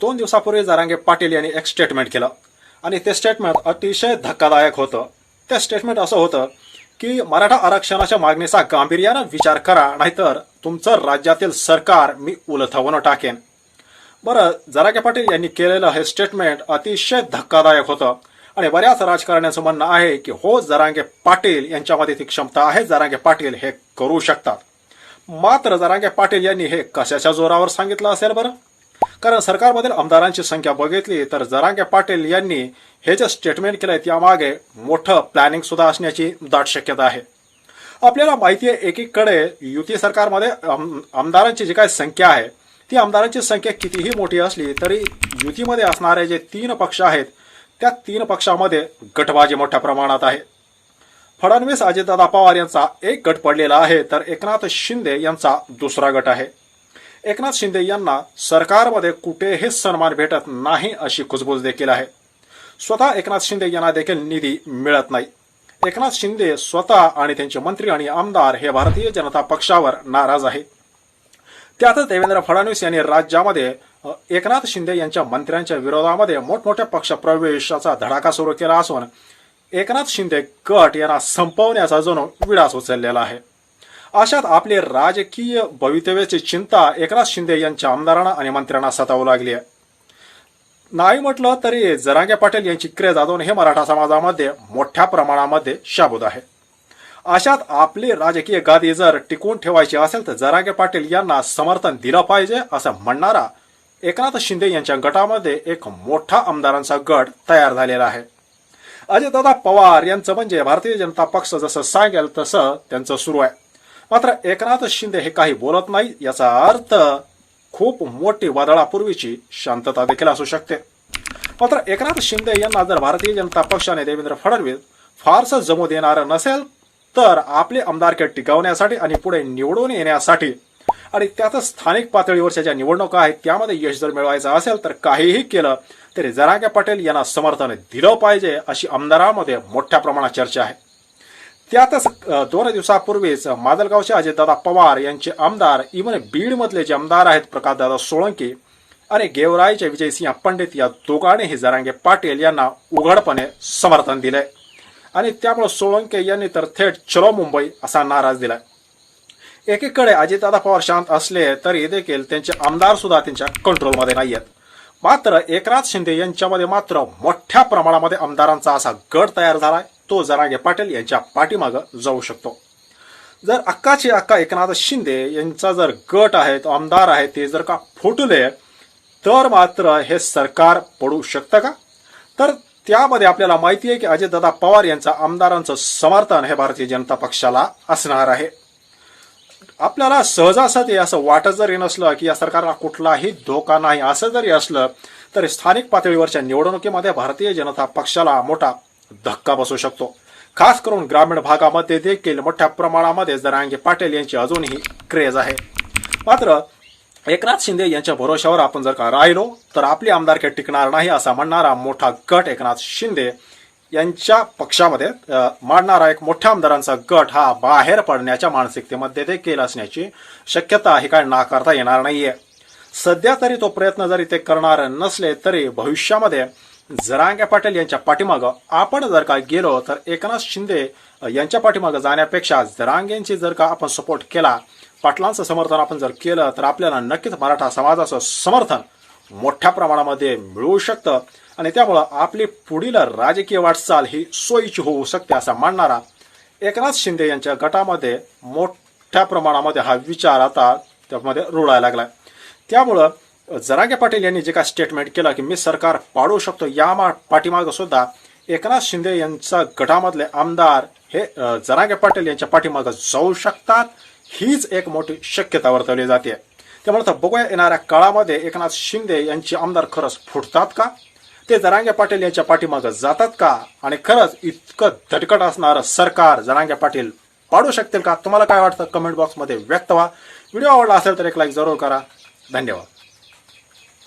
दोन दिवसापूर्वी जरांगे पाटील यांनी एक स्टेटमेंट केलं. आणि ते स्टेटमेंट अतिशय धक्कादायक होतं. ते स्टेटमेंट असं होतं की मराठा आरक्षणाच्या मागणीचा गांभीर्यानं विचार करा नाहीतर तुमचं राज्यातील सरकार मी उलथवून टाकेन. बरं जरागे पाटील यांनी केलेलं हे स्टेटमेंट अतिशय धक्कादायक होतं. आणि बऱ्याच राजकारण्याचं म्हणणं आहे की हो जरांगे पाटील यांच्यामध्ये ती क्षमता आहे जरांगे पाटील हे करू शकतात. मात्र जरांगे पाटील यांनी हे कशाच्या जोरावर सांगितलं असेल बरं? कारण सरकारमधील आमदारांची संख्या बघितली तर जरांगे पाटील यांनी हे जे स्टेटमेंट केलंय त्यामागे मोठं प्लॅनिंग सुद्धा असण्याची दाट शक्यता आहे. आपल्याला माहिती आहे एकीकडे युती सरकारमध्ये आमदारांची जी काय संख्या आहे ती आमदारांची संख्या कितीही मोठी असली तरी युतीमध्ये असणारे जे तीन पक्ष आहेत त्या तीन पक्षामध्ये गटबाजी मोठ्या प्रमाणात आहे. फडणवीस अजितदादा पवार यांचा एक गट पडलेला आहे तर एकनाथ शिंदे यांचा दुसरा गट आहे. एकनाथ शिंदे यांना सरकारमध्ये कुठेही सन्मान भेटत नाही अशी कुजबूज देखील आहे. स्वतः एकनाथ शिंदे यांना देखील निधी मिळत नाही. एकनाथ शिंदे स्वतः आणि त्यांचे मंत्री आणि आमदार हे भारतीय जनता पक्षावर नाराज आहे त्यातच देवेंद्र फडणवीस यांनी राज्यामध्ये एकनाथ शिंदे यांच्या मंत्र्यांच्या विरोधामध्ये मोठमोठ्या पक्ष प्रवेशाचा धडाका सुरू केला असून एकनाथ शिंदे गट यांना संपवण्याचा जणू विडास उचललेला आहे. अशात आपले राजकीय भवितव्याची चिंता एकनाथ शिंदे यांच्या आमदारांना आणि मंत्र्यांना सतावू लागली आहे. नाही म्हटलं तरी जरांगे पाटील यांची क्रेज अजून हे मराठा समाजामध्ये मोठ्या प्रमाणामध्ये शाबूत आहे. अशात आपली राजकीय गादी जर टिकवून ठेवायची असेल तर जरांगे पाटील यांना समर्थन दिलं पाहिजे असं म्हणणारा एकनाथ शिंदे यांच्या गटामध्ये एक मोठा आमदारांचा गट तयार झालेला आहे. अजितदादा पवार यांचं म्हणजे भारतीय जनता पक्ष जसं सांगेल तसं त्यांचं सुरू आहे. मात्र एकनाथ शिंदे हे काही बोलत नाही याचा अर्थ खूप मोठी वादळापूर्वीची शांतता देखील असू शकते. मात्र एकनाथ शिंदे यांना जर भारतीय जनता पक्षाने देवेंद्र फडणवीस फारसं जमू देणार नसेल तर आपले आमदारके टिकवण्यासाठी आणि पुढे निवडून येण्यासाठी आणि त्यातच स्थानिक पातळीवरच्या ज्या निवडणुका आहेत त्यामध्ये यश जर मिळवायचं असेल तर काहीही केलं तरी जरांगे पटेल यांना समर्थन दिलं पाहिजे अशी आमदारामध्ये मोठ्या प्रमाणात चर्चा आहे. त्यातच दोन दिवसापूर्वीच माजलगावचे अजितदादा पवार यांचे आमदार इवन बीडमधले जे आमदार आहेत प्रकाशदादा सोळंकी आणि गेवराईचे विजयसिंह पंडित या दोघांनीही जरांगे पाटील यांना उघडपणे समर्थन दिलंय आणि त्यामुळे सोळंके यांनी तर थेट चलो मुंबई असा नाराज दिलाय एकीकडे अजितदादा पवार शांत असले तरी देखील त्यांचे आमदार सुद्धा त्यांच्या कंट्रोलमध्ये नाही आहेत मात्र एकनाथ शिंदे यांच्यामध्ये मात्र मोठ्या प्रमाणामध्ये आमदारांचा असा गट तयार झालाय. तो जरागे पाटील यांच्या पाठीमागं जाऊ शकतो. जर अक्काचे अक्का एकनाथ शिंदे यांचा जर गट आहे तो आमदार आहे ते जर का फुटले तर मात्र हे सरकार पडू शकतं का? तर त्यामध्ये आपल्याला माहिती आहे की अजितदादा पवार यांचा आमदारांचं समर्थन हे भारतीय जनता पक्षाला असणार आहे. आपल्याला सहजासहजी असं वाटत जरी नसलं की या सरकारला कुठलाही धोका नाही असं जरी असलं तरी स्थानिक पातळीवरच्या निवडणुकीमध्ये भारतीय जनता पक्षाला मोठा धक्का बसू शकतो. खास करून ग्रामीण भागामध्ये देखील मोठ्या प्रमाणामध्ये जरांगे पाटील यांची अजूनही क्रेज आहे. मात्र एकनाथ शिंदे यांच्या भरोश्यावर आपण जर का राहिलो तर आपली आमदारकी टिकणार नाही असा म्हणणारा मोठा गट एकनाथ शिंदे यांच्या पक्षामध्ये मांडणारा एक मोठ्या आमदारांचा गट हा बाहेर पडण्याच्या मानसिकतेमध्ये देखील असण्याची शक्यता ही काय नाकारता येणार नाहीये. सध्या तरी तो प्रयत्न जरी ते करणार नसले तरी भविष्यामध्ये जरांगे पाटील यांच्या पाठीमागं आपण जर का गेलो तर एकनाथ शिंदे यांच्या पाठीमागं जाण्यापेक्षा जरांगेंची जर का आपण सपोर्ट केला पाटलांचं समर्थन आपण जर केलं तर आपल्याला नक्कीच मराठा समाजाचं समर्थन मोठ्या प्रमाणामध्ये मिळू शकतं. आणि त्यामुळं आपली पुढील राजकीय वाटचाल ही सोयीची होऊ शकते असा मानणारा एकनाथ शिंदे यांच्या गटामध्ये मोठ्या प्रमाणामध्ये हा विचार आता त्यामध्ये रुळायला लागला त्यामुळं जरांगे पाटील यांनी जे काय स्टेटमेंट केलं की मी सरकार पाडू शकतो या पाठीमागं सुद्धा एकनाथ शिंदे यांचा गटामधले आमदार हे अ, पाटील यांच्या पाठीमागं जाऊ शकतात हीच एक मोठी शक्यता वर्तवली जाते. त्यामुळे तर बघूया येणाऱ्या काळामध्ये एकनाथ शिंदे यांचे आमदार खरंच फुटतात का? ते जरांगे पाटील यांच्या पाठीमागं जातात का? आणि खरंच इतकं धटकट असणारं सरकार जरांगे पाटील पाडू शकतील का? तुम्हाला काय वाटतं? कमेंट बॉक्समध्ये व्यक्त व्हा. व्हिडिओ आवडला असेल तर एक लाईक जरूर करा. धन्यवाद.